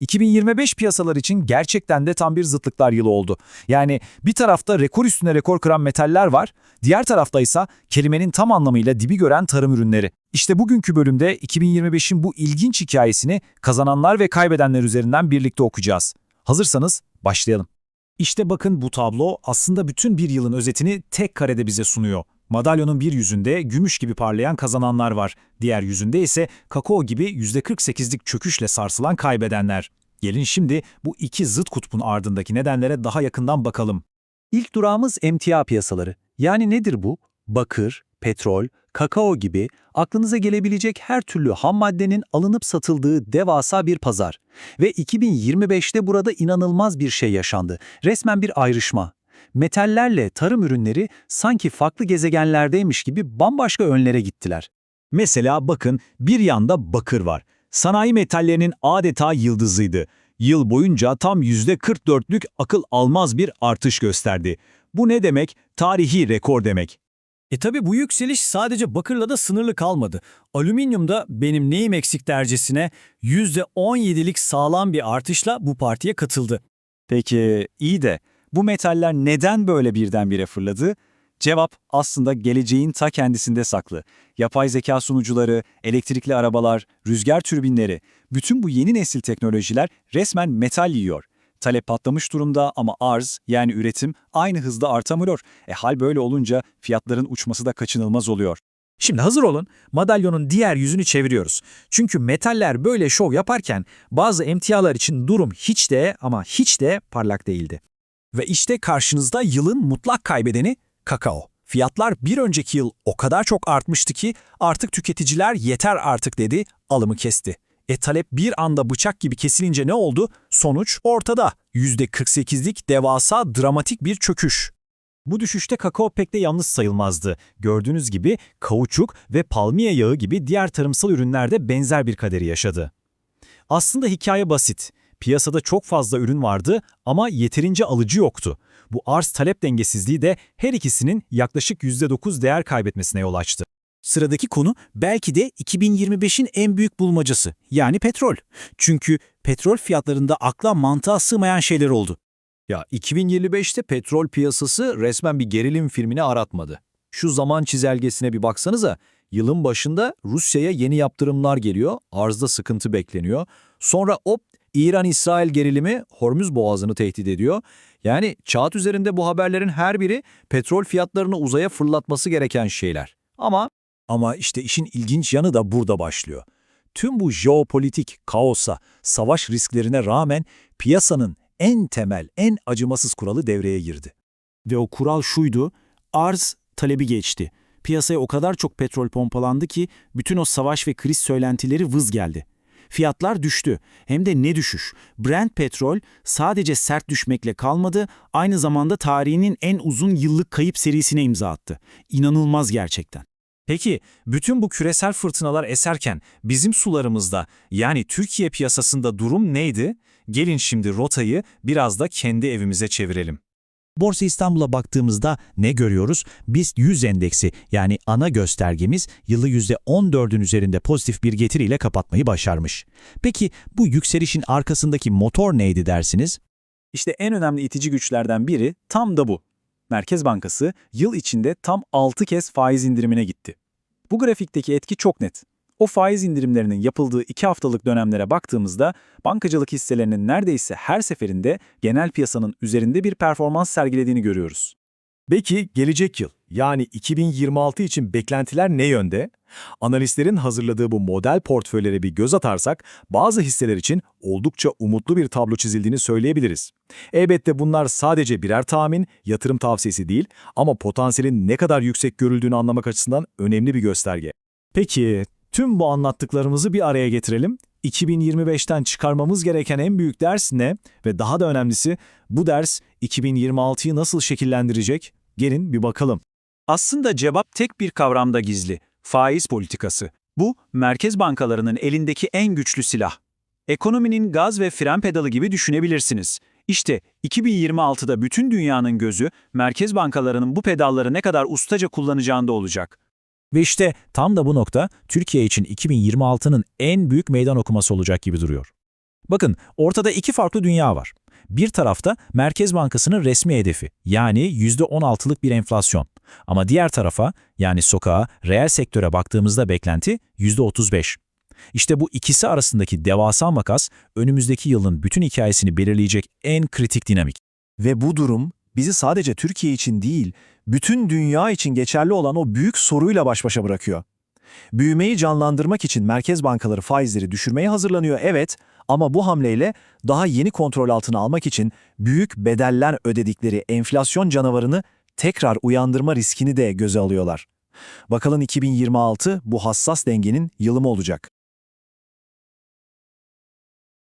2025 piyasalar için gerçekten de tam bir zıtlıklar yılı oldu. Yani bir tarafta rekor üstüne rekor kıran metaller var, diğer tarafta ise kelimenin tam anlamıyla dibi gören tarım ürünleri. İşte bugünkü bölümde 2025'in bu ilginç hikayesini kazananlar ve kaybedenler üzerinden birlikte okuyacağız. Hazırsanız başlayalım. İşte bakın bu tablo aslında bütün bir yılın özetini tek karede bize sunuyor. Madalyonun bir yüzünde gümüş gibi parlayan kazananlar var. Diğer yüzünde ise kakao gibi %48'lik çöküşle sarsılan kaybedenler. Gelin şimdi bu iki zıt kutbun ardındaki nedenlere daha yakından bakalım. İlk durağımız emtia piyasaları. Yani nedir bu? Bakır, petrol, kakao gibi aklınıza gelebilecek her türlü ham maddenin alınıp satıldığı devasa bir pazar. Ve 2025'te burada inanılmaz bir şey yaşandı. Resmen bir ayrışma. Metallerle tarım ürünleri sanki farklı gezegenlerdeymiş gibi bambaşka önlere gittiler. Mesela bakın bir yanda bakır var. Sanayi metallerinin adeta yıldızıydı. Yıl boyunca tam %44'lük akıl almaz bir artış gösterdi. Bu ne demek? Tarihi rekor demek. E tabi bu yükseliş sadece bakırla da sınırlı kalmadı. Alüminyumda benim neyim eksik dercesine %17'lik sağlam bir artışla bu partiye katıldı. Peki iyi de bu metaller neden böyle birdenbire fırladı? Cevap aslında geleceğin ta kendisinde saklı. Yapay zeka sunucuları, elektrikli arabalar, rüzgar türbinleri, bütün bu yeni nesil teknolojiler resmen metal yiyor. Talep patlamış durumda ama arz yani üretim aynı hızda artamıyor. E hal böyle olunca fiyatların uçması da kaçınılmaz oluyor. Şimdi hazır olun, madalyonun diğer yüzünü çeviriyoruz. Çünkü metaller böyle şov yaparken bazı emtialar için durum hiç de ama hiç de parlak değildi. Ve işte karşınızda yılın mutlak kaybedeni kakao. Fiyatlar bir önceki yıl o kadar çok artmıştı ki artık tüketiciler yeter artık dedi, alımı kesti. E talep bir anda bıçak gibi kesilince ne oldu? Sonuç ortada. %48'lik devasa dramatik bir çöküş. Bu düşüşte kakao pek de yalnız sayılmazdı. Gördüğünüz gibi kauçuk ve palmiye yağı gibi diğer tarımsal ürünlerde benzer bir kaderi yaşadı. Aslında hikaye basit. Piyasada çok fazla ürün vardı ama yeterince alıcı yoktu. Bu arz-talep dengesizliği de her ikisinin yaklaşık %9 değer kaybetmesine yol açtı. Sıradaki konu belki de 2025'in en büyük bulmacası yani petrol. Çünkü petrol fiyatlarında akla mantığa sığmayan şeyler oldu. Ya 2025'te petrol piyasası resmen bir gerilim filmini aratmadı. Şu zaman çizelgesine bir baksanıza. Yılın başında Rusya'ya yeni yaptırımlar geliyor, arzda sıkıntı bekleniyor. Sonra hop İran-İsrail gerilimi Hormuz boğazını tehdit ediyor. Yani çağat üzerinde bu haberlerin her biri petrol fiyatlarını uzaya fırlatması gereken şeyler. Ama ama işte işin ilginç yanı da burada başlıyor. Tüm bu jeopolitik kaosa, savaş risklerine rağmen piyasanın en temel, en acımasız kuralı devreye girdi. Ve o kural şuydu, arz talebi geçti. Piyasaya o kadar çok petrol pompalandı ki bütün o savaş ve kriz söylentileri vız geldi. Fiyatlar düştü. Hem de ne düşüş. Brent petrol sadece sert düşmekle kalmadı, aynı zamanda tarihinin en uzun yıllık kayıp serisine imza attı. İnanılmaz gerçekten. Peki bütün bu küresel fırtınalar eserken bizim sularımızda yani Türkiye piyasasında durum neydi? Gelin şimdi rotayı biraz da kendi evimize çevirelim. Borsa İstanbul'a baktığımızda ne görüyoruz? BIST 100 endeksi yani ana göstergemiz yılı %14'ün üzerinde pozitif bir getiriyle kapatmayı başarmış. Peki bu yükselişin arkasındaki motor neydi dersiniz? İşte en önemli itici güçlerden biri tam da bu. Merkez Bankası yıl içinde tam 6 kez faiz indirimine gitti. Bu grafikteki etki çok net. O faiz indirimlerinin yapıldığı 2 haftalık dönemlere baktığımızda bankacılık hisselerinin neredeyse her seferinde genel piyasanın üzerinde bir performans sergilediğini görüyoruz. Peki gelecek yıl yani 2026 için beklentiler ne yönde? Analistlerin hazırladığı bu model portföylere bir göz atarsak bazı hisseler için oldukça umutlu bir tablo çizildiğini söyleyebiliriz. Elbette bunlar sadece birer tahmin, yatırım tavsiyesi değil ama potansiyelin ne kadar yüksek görüldüğünü anlamak açısından önemli bir gösterge. Peki tüm bu anlattıklarımızı bir araya getirelim. 2025'ten çıkarmamız gereken en büyük ders ne? Ve daha da önemlisi bu ders 2026'yı nasıl şekillendirecek? Gelin bir bakalım. Aslında cevap tek bir kavramda gizli. Faiz politikası. Bu, merkez bankalarının elindeki en güçlü silah. Ekonominin gaz ve fren pedalı gibi düşünebilirsiniz. İşte 2026'da bütün dünyanın gözü merkez bankalarının bu pedalları ne kadar ustaca kullanacağında olacak. Ve işte tam da bu nokta Türkiye için 2026'nın en büyük meydan okuması olacak gibi duruyor. Bakın ortada iki farklı dünya var. Bir tarafta Merkez Bankası'nın resmi hedefi yani %16'lık bir enflasyon. Ama diğer tarafa yani sokağa, reel sektöre baktığımızda beklenti %35. İşte bu ikisi arasındaki devasa makas önümüzdeki yılın bütün hikayesini belirleyecek en kritik dinamik. Ve bu durum bizi sadece Türkiye için değil, bütün dünya için geçerli olan o büyük soruyla baş başa bırakıyor. Büyümeyi canlandırmak için merkez bankaları faizleri düşürmeye hazırlanıyor evet ama bu hamleyle daha yeni kontrol altına almak için büyük bedeller ödedikleri enflasyon canavarını tekrar uyandırma riskini de göze alıyorlar. Bakalım 2026 bu hassas dengenin yılı mı olacak?